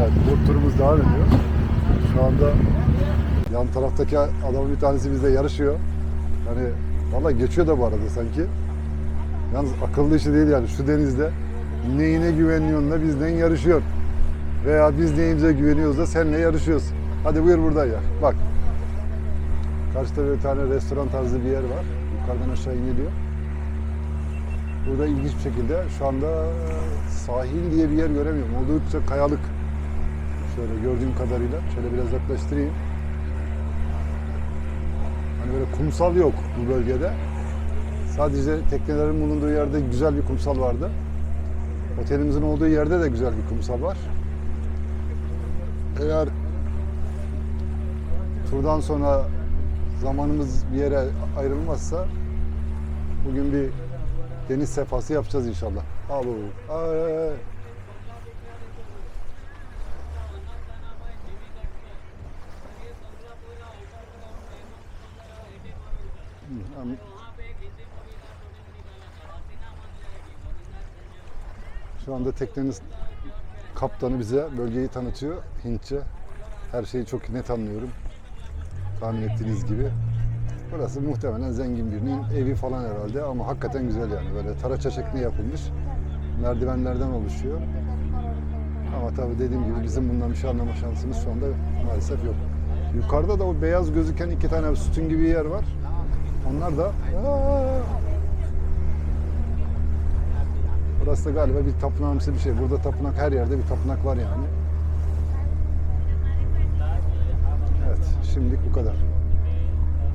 Evet, bu turumuz devam ediyor. Şu anda yan taraftaki adamın bir tanesi bizle yarışıyor. Hani valla geçiyor da bu arada sanki. Yalnız akıllı işi değil yani şu denizde neyine güveniyorsun da bizden yarışıyorsun. Veya biz neyimize güveniyoruz da seninle yarışıyoruz. Hadi buyur buradan ya. Bak. Karşıda bir tane restoran tarzı bir yer var. Yukarıdan aşağı iniliyor. Burada ilginç bir şekilde şu anda sahil diye bir yer göremiyorum. Oldukça kayalık. Şöyle gördüğüm kadarıyla. Şöyle biraz yaklaştırayım. Hani böyle kumsal yok bu bölgede. Sadece teknelerin bulunduğu yerde güzel bir kumsal vardı. Otelimizin olduğu yerde de güzel bir kumsal var. Eğer turdan sonra zamanımız bir yere ayrılmazsa bugün bir deniz sefası yapacağız inşallah. Alo. Ay, ay, ay. Am- Şu anda teknenin kaptanı bize bölgeyi tanıtıyor Hintçe. Her şeyi çok net anlıyorum. Tahmin ettiğiniz gibi. Burası muhtemelen zengin birinin evi falan herhalde ama hakikaten güzel yani. Böyle taraça şeklinde yapılmış. Merdivenlerden oluşuyor. Ama tabii dediğim gibi bizim bundan bir şey anlama şansımız şu anda maalesef yok. Yukarıda da o beyaz gözüken iki tane sütun gibi yer var. Onlar da! Burası da galiba bir tapınağımsı bir şey. Burada tapınak her yerde bir tapınak var yani. Evet, şimdilik bu kadar.